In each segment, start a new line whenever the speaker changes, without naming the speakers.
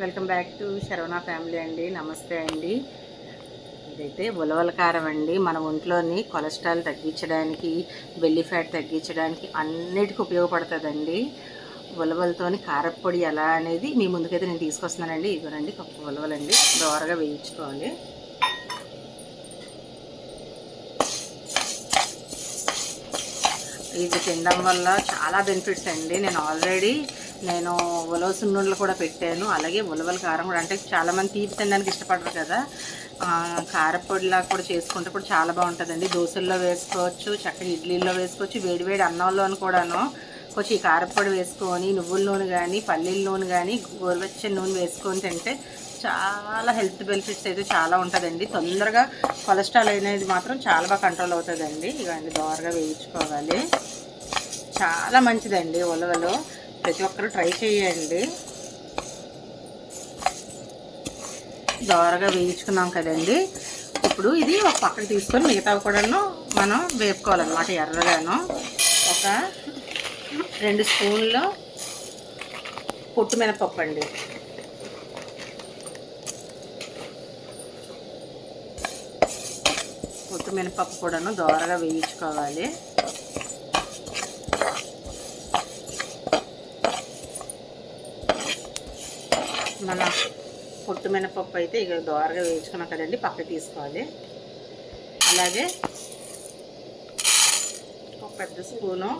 Welcome back to Saravana family అండి. నమస్తే అండి. ఇదైతే ఉలవల కారం అండి. మన ఒంట్లోని కొలెస్ట్రాల్ తగ్గించడానికి బెల్లి ఫ్యాట్ తగ్గించడానికి అన్నిటికీ ఉపయోగపడుతుందండి. ఉలవలతోని కారప్పొడి ఎలా అనేది మీ ముందుకైతే నేను తీసుకొస్తున్నానండి. ఇదిగోనండి ఒక ఉలవలండి. దోరగా వేయించుకోవాలి. ఇది తినడం వల్ల చాలా బెనిఫిట్స్ అండి. నేను ఆల్రెడీ నేను ఉలవ సున్నుండలు కూడా పెట్టాను. అలాగే ఉలవల కారం కూడా. అంటే చాలామంది తీపి తినడానికి ఇష్టపడరు కదా. కారపొడిలా కూడా చేసుకుంటే కూడా చాలా బాగుంటుందండి. దోశల్లో వేసుకోవచ్చు చక్కగా ఇడ్లీల్లో వేసుకోవచ్చు వేడివేడి అన్నంలోను కూడాను. కొంచెం ఈ కారపొడి వేసుకొని నువ్వుల నూనె కానీ పల్లీల నూనె కానీ గోరువెచ్చని నూనె వేసుకొని తింటే చాలా హెల్త్ బెనిఫిట్స్ అయితే చాలా ఉంటుందండి. తొందరగా కొలెస్ట్రాల్ అనేది మాత్రం చాలా బాగా కంట్రోల్ అవుతుందండి. ఇవన్నీ దోరగా వేయించుకోవాలి. చాలా మంచిదండి ఉలవలు. ప్రతి ఒక్కరు ట్రై చేయండి. దోరగా వేయించుకున్నాం కదండి. ఇప్పుడు ఇది ఒక పక్కకి తీసుకొని మిగతా కూడాను మనం వేపుకోవాలన్నమాట ఎర్రగాను. ఒక రెండు స్పూన్లు పొట్టు మినపప్పు అండి. పొట్టు మినపప్పు కూడాను దోరగా వేయించుకోవాలి. మన పొట్టు మినపప్పు అయితే ఇక దోరగా వేయించుకున్నాం కదండి పక్క తీసుకోవాలి. అలాగే ఒక పెద్ద స్పూను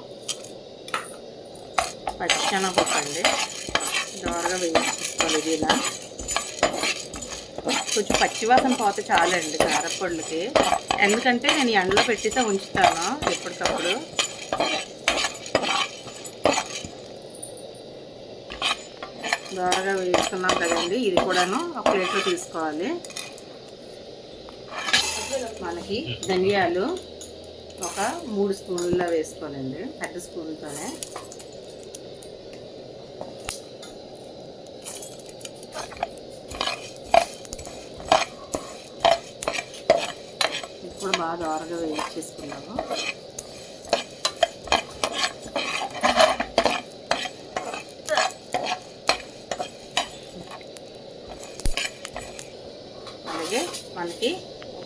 పచ్చిశనగపప్పు అండి. దోరగా వేయించుకోవాలి ఇది ఇలా. కొంచెం పచ్చివాసన పోతే చాలండి కారపొడులకి ఎందుకంటే నేను ఎండలో పెట్టితే ఉంచుతాను ఎప్పటికప్పుడు. దోరగా వేసుకున్నాం కదండి. ఇది కూడాను ఒక ప్లేట్లో తీసుకోవాలి. మనకి ధనియాలు ఒక మూడు స్పూన్లలో వేసుకోవాలండి. పెద్ద స్పూన్తోనే ఇప్పుడు బాగా దోరగా వేయించేసుకున్నాము అలాగే మనకి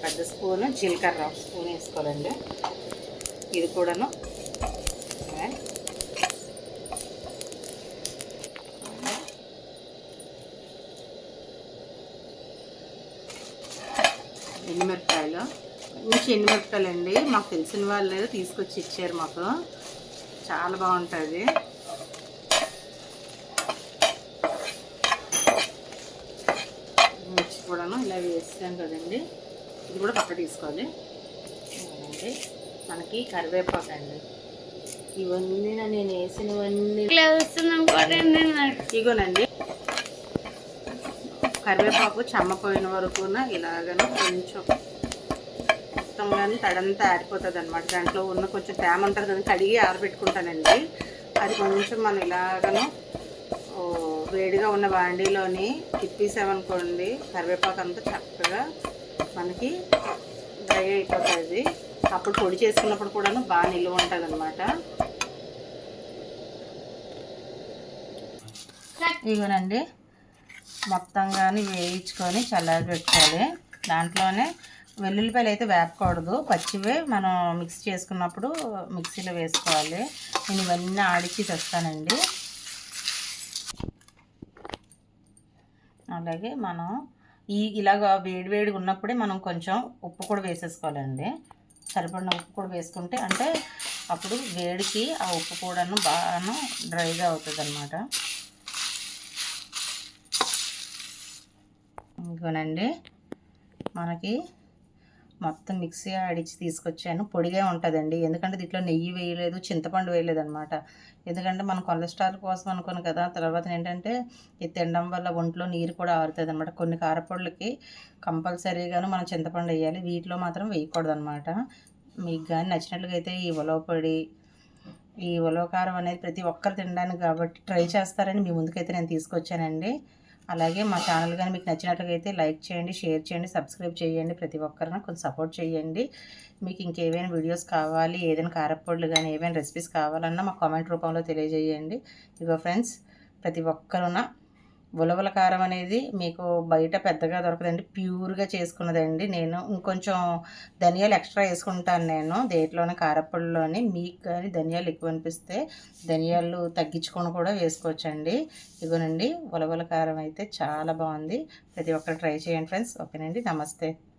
పెద్ద స్పూను జీలకర్ర ఒక స్పూన్ వేసుకోవాలండి. ఇది కూడాను. ఎండుమిరపకాయలు. మంచి ఎండుమిరపకాయలు అండి మాకు తెలిసిన వాళ్ళు తీసుకొచ్చి ఇచ్చారు మాకు. చాలా బాగుంటుంది కూడాను ఇలా వేసాం కదండి. ఇది కూడా పక్క తీసుకోవాలి. అలాగే మనకి కరివేపాకు అండి. ఇవన్నీ నా నేను వేసినవన్నీ. ఇగోనండి. కరివేపాకు చెమ్మపోయిన వరకు ఇలాగను కొంచెం మొత్తం కానీ తడంతా ఆరిపోతుంది అనమాట దాంట్లో ఉన్న కొంచెం తేమ ఉంటుంది కదా కడిగి ఆరబెట్టుకుంటానండి. అది కొంచెం మనం ఇలాగను వేడిగా ఉన్న బాండీలోని తిప్పేసామనుకోండి కరివేపాకు అంతా చక్కగా మనకి డ్రై అయిపోతుంది. అప్పుడు పొడి చేసుకున్నప్పుడు కూడాను బాగా నిల్వ ఉంటుంది అనమాట ఇగోనండి మొత్తం కానీ వేయించుకొని చల్లారి పెట్టుకోవాలి దాంట్లోనే వెల్లుల్లిపాయలు అయితే వేపకూడదు. పచ్చివే మనం మిక్స్ చేసుకున్నప్పుడు మిక్సీలో వేసుకోవాలి. నేను ఇవన్నీ ఆడిచి తెస్తానండి. అలాగే మనం ఈ ఇలాగ వేడివేడిగా ఉన్నప్పుడే మనం కొంచెం ఉప్పు కూడా వేసేసుకోవాలండి. సరిపడిన ఉప్పు కూడా వేసుకుంటే అంటే అప్పుడు వేడికి ఆ ఉప్పు కూడాను బాగా డ్రైగా అవుతుంది అనమాట ఇంకోనండి మనకి మొత్తం మిక్సీ ఆడిచ్చి తీసుకొచ్చాను. పొడిగా ఉంటుందండి. ఎందుకంటే దీంట్లో నెయ్యి వేయలేదు చింతపండు వేయలేదు అనమాట ఎందుకంటే మనం కొలెస్ట్రాల్ కోసం అనుకోను కదా తర్వాత ఏంటంటే ఇది తినడం వల్ల ఒంట్లో నీరు కూడా ఆరుతుంది అనమాట కొన్ని కారపొడులకి కంపల్సరీగాను మనం చింతపండు వేయాలి. వీటిలో మాత్రం వేయకూడదు అనమాట మీకు కానీ నచ్చినట్లుగా అయితే ఈ ఉలవ పొడి ఈ ఉలవకారం అనేది ప్రతి ఒక్కరు తినడానికి కాబట్టి ట్రై చేస్తారని మీ ముందుకైతే నేను తీసుకొచ్చానండి. అలాగే మా ఛానల్ కానీ మీకు నచ్చినట్లుగా అయితే లైక్ చేయండి షేర్ చేయండి సబ్స్క్రైబ్ చేయండి. ప్రతి ఒక్కరిని కొంచెం సపోర్ట్ చేయండి. మీకు ఇంకేమైనా వీడియోస్ కావాలి ఏదైనా కారప్పొడులు కానీ ఏమైనా రెసిపీస్ కావాలన్నా మా కామెంట్ రూపంలో తెలియజేయండి. ఇగో ఫ్రెండ్స్ ప్రతి ఒక్కరున ఉలవల కారం అనేది మీకు బయట పెద్దగా దొరకదండి. ప్యూర్గా చేసుకున్నదండి. నేను ఇంకొంచెం ధనియాలు ఎక్స్ట్రా వేసుకుంటాను నేను. దేంట్లోనే కారప్పొడిలోని మీకు కానీ ధనియాలు ఎక్కువ అనిపిస్తే ధనియాలు తగ్గించుకొని కూడా వేసుకోవచ్చండి. ఇగోనండి ఉలవల కారం అయితే చాలా బాగుంది. ప్రతి ఒక్కరు ట్రై చేయండి ఫ్రెండ్స్. ఓకేనండి నమస్తే.